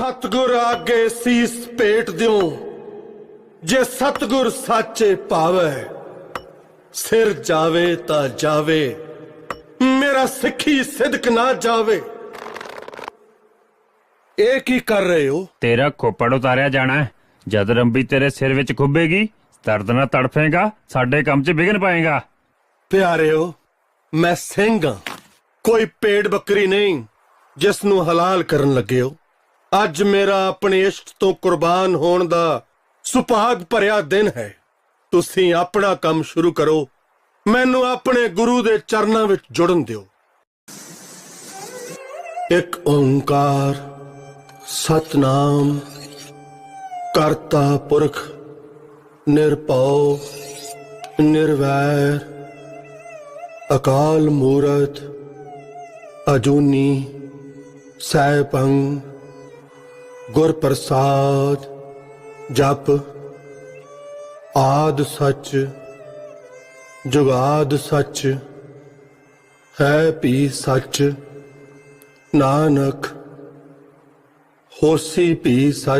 ਸਤਗੁਰ ਆਗੇ ਸੀਸ ਭੇਟ ਦਿਓ। ਜੇ ਸਤਗੁਰ ਸਾਚੇ ਪਾਵੇ ਸਿਰ ਜਾਵੇ ਤਾਂ ਜਾਵੇ। ਮੇਰਾ ਸਿੱਖੀ ਸਿਦਕ ਨਾ ਜਾਵੇ। ਇਹ ਕੀ ਕਰ ਰਹੇ ਹੋ? ਤੇਰਾ ਖੋਪੜ ਉਤਾਰਿਆ ਜਾਣਾ ਹੈ। ਜਦ ਰੰਬੀ ਤੇਰੇ ਸਿਰ ਵਿੱਚ ਖੁੱਬੇਗੀ ਦਰਦ ਨਾਲ ਤੜਫੇਗਾ ਸਾਡੇ ਕੰਮ 'ਚ ਵਿਘਨ ਪਾਏਗਾ। ਪਿਆਰਿਓ ਮੈਂ ਸਿੰਘ ਹਾਂ। ਕੋਈ ਪੇੜ ਬੱਕਰੀ ਨਹੀਂ ਜਿਸ ਨੂੰ ਹਲਾਲ ਕਰਨ ਲੱਗੇ ਹੋ। ਅੱਜ ਮੇਰਾ ਆਪਣੇ ਇਸ਼ਟ ਤੋਂ ਕੁਰਬਾਨ ਹੋਣ ਦਾ ਸੁਭਾਗ ਭਰਿਆ ਦਿਨ ਹੈ। ਤੁਸੀਂ ਆਪਣਾ ਕੰਮ ਸ਼ੁਰੂ ਕਰੋ। ਮੈਨੂੰ ਆਪਣੇ ਗੁਰੂ ਦੇ ਚਰਨਾਂ ਵਿੱਚ ਜੁੜਨ ਦਿਓ। ਇੱਕ ਓੰਕਾਰ, ਸਤਨਾਮ, ਕਰਤਾ ਪੁਰਖ, ਨਿਰਭਉ, ਨਿਰਵੈਰ, ਅਕਾਲ ਮੂਰਤ, ਅਜੂਨੀ, ਸੈਭੰ। ਗੁਰ ਪ੍ਰਸਾਦ ਜਪ ਆਦ ਸੱਚ ਜੁਗਾਦ ਸੱਚ ਹੈ ਪੀ ਸੱਚ ਨਾਨਕ ਹੋਸੀ ਪੀ ਸੱਚ।